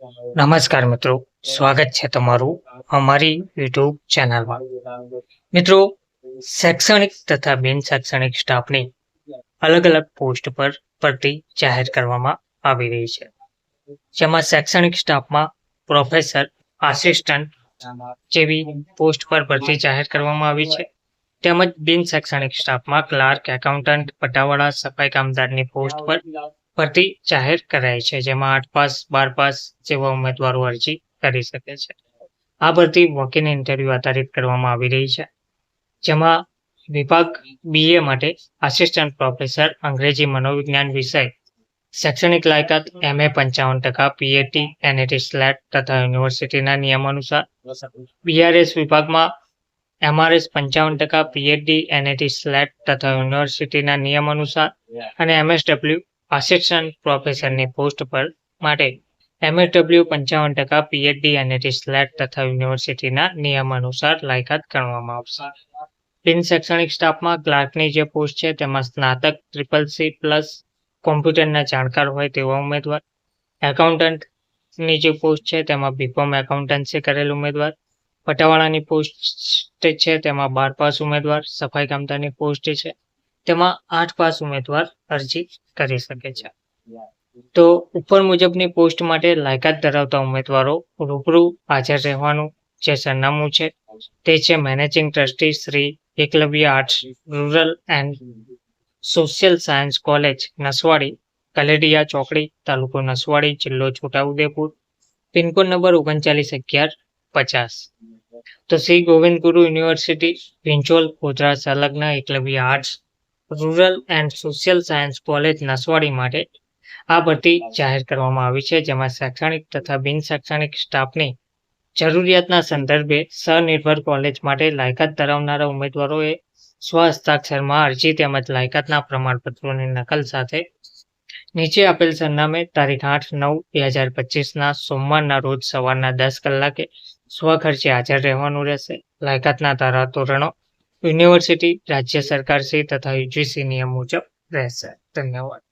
નમસ્કાર મિત્રો, સ્વાગત છે તમારું અમારી યુટ્યુબ ચેનલમાં. મિત્રો, શૈક્ષણિક તથા બિન શૈક્ષણિક સ્ટાફની અલગ અલગ પોસ્ટ પર ભરતી જાહેર કરવામાં આવી રહી છે, જેમાં શૈક્ષણિક સ્ટાફમાં પ્રોફેસર, આસિસ્ટન્ટ જેવી પોસ્ટ પર ભરતી જાહેર કરવામાં આવી છે, તેમજ બિન શૈક્ષણિક સ્ટાફમાં ક્લાર્ક, એકાઉન્ટન્ટ, પટાવાળા, સફાઈ કામદારની પોસ્ટ પર ભરતી જાહેર કરાઈ છે, જેમાં આઠ પાસ, બાર પાસ જેવા ઉમેદવારો અરજી કરી શકે છે. આ ભરતી વોકિન ઇન્ટરવ્યુ આધારિત કરવામાં આવી રહી છે. જેમાં વિભાગ બીએ માટે આસિસ્ટન્ટ પ્રોફેસર અંગ્રેજી મનોવિજ્ઞાન વિષય, શૈક્ષણિક લાયકાત એમએ પંચાવન ટકા પીએટી એનએટી સ્લેટ તથા યુનિવર્સિટીના નિયમ અનુસાર બીઆરએસ વિભાગમાં એમઆરએસ પંચાવન ટકા પીએચડી એનએટી સ્લેટ તથા યુનિવર્સિટીના નિયમ અનુસાર અને એમએસડબલ્યુ આસિસ્ટન્ટ પ્રોફેસરની પોસ્ટ પર માટે એમએસડબલ્યુ પંચાવન ટકા પીએચડી અને સ્લેટ તથા યુનિવર્સિટીના નિયમ અનુસાર લાયકાત ગણવામાં આવશે. બિન શૈક્ષણિક સ્ટાફમાં ક્લાર્કની જે પોસ્ટ છે, તેમાં સ્નાતક ટ્રિપલ સી પ્લસ કોમ્પ્યુટરના જાણકાર હોય તેવા ઉમેદવાર, એકાઉન્ટન્ટની જે પોસ્ટ છે, તેમાં બીકોમ એકાઉન્ટન્સી કરેલ ઉમેદવાર, પટાવાળાની પોસ્ટ છે, તેમાં બાર પાસ ઉમેદવાર, સફાઈ કામદારની પોસ્ટ છે તેમાં આઠ પાસ ઉમેદવાર અરજી કરી શકે છે. તો ઉપર મુજબની પોસ્ટ માટે લાયકાત ધરાવતા ઉમેદવારો રૂબરૂ હાજર રહેવાનું જે સરનામું છે તે છે managing trustee Shri Eklavya arts rural and social science college Naswadi Kalediya ચોકડી તાલુકો નસવાડી જિલ્લો છોટાઉદેપુર પિનકોડ નંબર ઓગણચાલીસ અગિયાર પચાસ. તો શ્રી ગોવિંદ ગુરુ યુનિવર્સિટી વિંચોલ ગોધરા સંલગ્ન Eklavya arts rural and social science college Naswadi માટે આ ભરતી જાહેર કરવામાં આવી છે, જેમાં શૈક્ષણિક તથા બિન શૈક્ષણિક સ્ટાફની જરૂરિયાતના સંદર્ભે સ્વનિર્ભર કોલેજ માટે લાયકાત ધરાવનારા ઉમેદવારોએ સ્વ હસ્તાક્ષરમાં અરજી તેમજ લાયકાતના પ્રમાણપત્રોની નકલ સાથે નીચે આપેલ સરનામે તારીખ આઠ નવ બે હજાર પચીસના સોમવારના રોજ સવારના દસ કલાકે સ્વખર્ચે હાજર રહેવાનું રહેશે. લાયકાતના ધારા ધોરણો યુનિવર્સિટી રાજ્ય સરકારશ્રી તથા યુજીસી નિયમ મુજબ રહેશે. ધન્યવાદ.